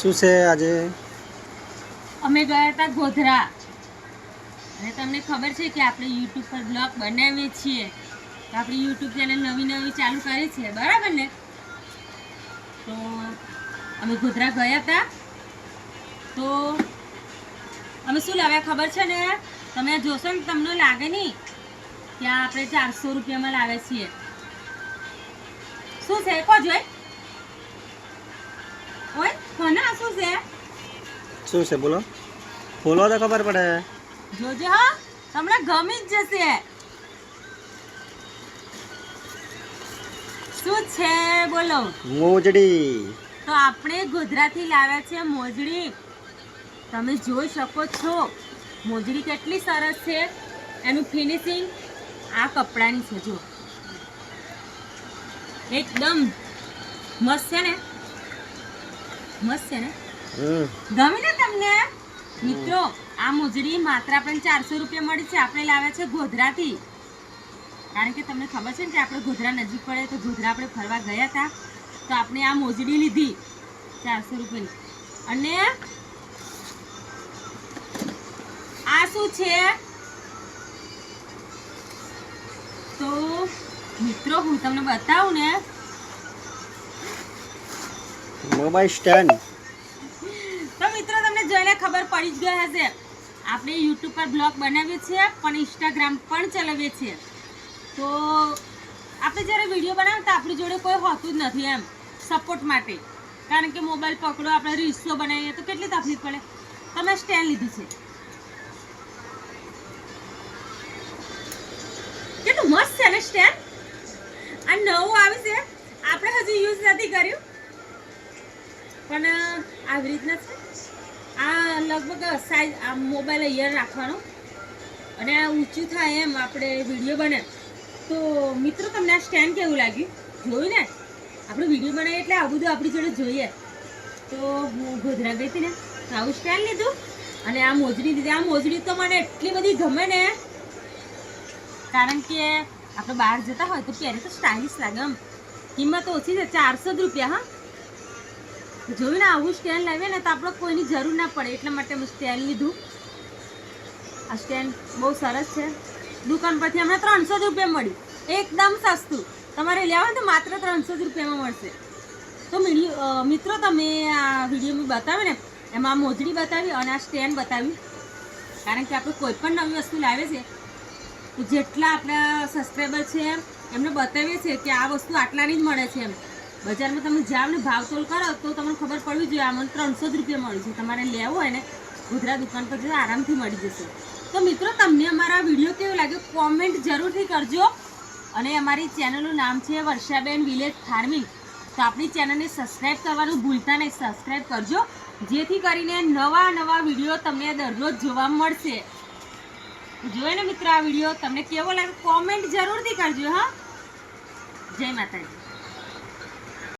શું છે આજે? અમે ગયા હતા ગોધરા. અને તમને ખબર છે કે આપણે યુટ્યુબ પર બ્લોગ બનાવીએ છીએ. તો આપણી યુટ્યુબ ચેનલ નવી નવી ચાલુ કરી છે. બરાબર ને? તો અમે ગોધરા ગયા હતા. તો અમે શું લાવ્યા ખબર છે ને? તમે જોશો ને, તમને લાગે નહીં કે આ આપણે ચારસો રૂપિયામાં લાવ્યા છીએ. શું છે? કો જોઈ? ઓય? કોને શું છે શું છે બોલો? બોલો તો ખબર પડે. જોજો હા તમને ગમી જ જશે. શું છે બોલો? મોજડી. તો આપણે ગોધરાથી લાવ્યા છે મોજડી. તમે જોઈ શકો છો મોજડી કેટલી સરસ છે. એનું ફિનિશિંગ આ કપડાની છે જો. એકદમ મસ્ત છે ને? મસ્ત છે ને? ગમી ને તમને? મિત્રો આ મોજડી માત્ર આપણને ચારસો રૂપિયા મળી છે. આપણે લાવ્યા છે ગોધરાથી. કારણ કે તમને ખબર છે ને કે આપણે ગોધરા નજીક પડે તો ગોધરા આપણે ફરવા ગયા હતા. તો આપણે આ મોજડી લીધી. ચારસો રૂપિયાની. અને આ શું છે? તો મિત્રો હું તમને બતાવું ને. મોબાઈલ સ્ટેન્ડ તો મિત્રો, તમને જોઈને ખબર પડી જ ગઈ હશે. આપણે યુટ્યુબ પર બ્લોગ બનાવીએ છીએ, પણ ઇન્સ્ટાગ્રામ પણ ચલાવીએ છીએ. તો આપણે જ્યારે વીડિયો બનાવતા આપણી જોડે કોઈ હોતું જ નથી એમ સપોર્ટ માટે. કારણ કે મોબાઈલ પકડો, આપણે રીલ્સો બનાવીએ, તો કેટલી તકલીફ પડે? તમે સ્ટેન્ડ લીધું છે. કેટલું મસ્ત છે ને સ્ટેન્ડ આ નવું આવ્યું છે. આપણે હજી યુઝ નથી કર્યું. પણ આવી રીતના આ લગભગ સાઈઝ, આ મોબાઈલ અહીંયા રાખવાનો. અને આ ઊંચું થાય એમ, આપણે વીડિયો બને તો, મિત્રો, તમને આ સ્ટેન્ડ કેવું લાગ્યું? જોયું ને? આપણે વીડિયો બનાવીએ એટલે આ બધું આપણી જોડે જોઈએ. તો, હું ગોધરા ગઈ હતી ને આવું સ્ટેન્ડ લીધું. અને આ મોજડી લીધી. આ મોજડી તો મને એટલી બધી ગમે ને. કારણ કે, આપણે બહાર જતા હોય તો પહેરે તો સ્ટાઇલિશ લાગે એમ. કિંમત ઓછી છે, ચારસો રૂપિયા, હા. જોયું ને, આવું સ્ટેન્ડ લાવીએ ને તો આપણે કોઈની જરૂર ના પડે, એટલા માટે મેં સ્ટેન્ડ લીધું. આ સ્ટેન્ડ બહુ સરસ છે. દુકાન પરથી હમણાં ત્રણસો જ રૂપિયા મળ્યું. એકદમ સસ્તું. તમારે લેવા તો માત્ર ત્રણસો જ રૂપિયામાં મળશે. તો મિત્રો, તમે આ વીડિયો મેં બતાવ્યો ને, એમાં મોજડી બતાવી અને આ સ્ટેન્ડ બતાવ્યું કારણ કે આપણે કોઈ પણ નવી વસ્તુ લાવે છે જેટલા આપણા સબસ્ક્રાઈબર છે એમને બતાવીએ છીએ કે આ વસ્તુ આટલાની જ મળે છે એમ. બજારમાં તમે જાઓ ને ભાવતોલ કરો તો તમને ખબર પડવી જોઈએ આમાં ત્રણસો જ રૂપિયા મળી છે. તમારે લેવો હોય ને, ગુજરાત દુકાન પર જઈને આરામથી મળી જશે. તો મિત્રો, તમને અમારા વીડિયો કેવો લાગ્યો કોમેન્ટ જરૂરથી કરજો. અને અમારી ચેનલનું નામ છે વર્ષાબેન વિલેજ ફાર્મિંગ. તો આપણી ચેનલને સબસ્ક્રાઈબ કરવાનું ભૂલતા નહીં. સબસ્ક્રાઈબ કરજો, જેથી કરીને નવા નવા વીડિયો તમને દરરોજ જોવા મળશે. જોયો ને મિત્રો આ વીડિયો? તમને કેવો લાગે કોમેન્ટ જરૂરથી કરજો, હા. જય માતાજી.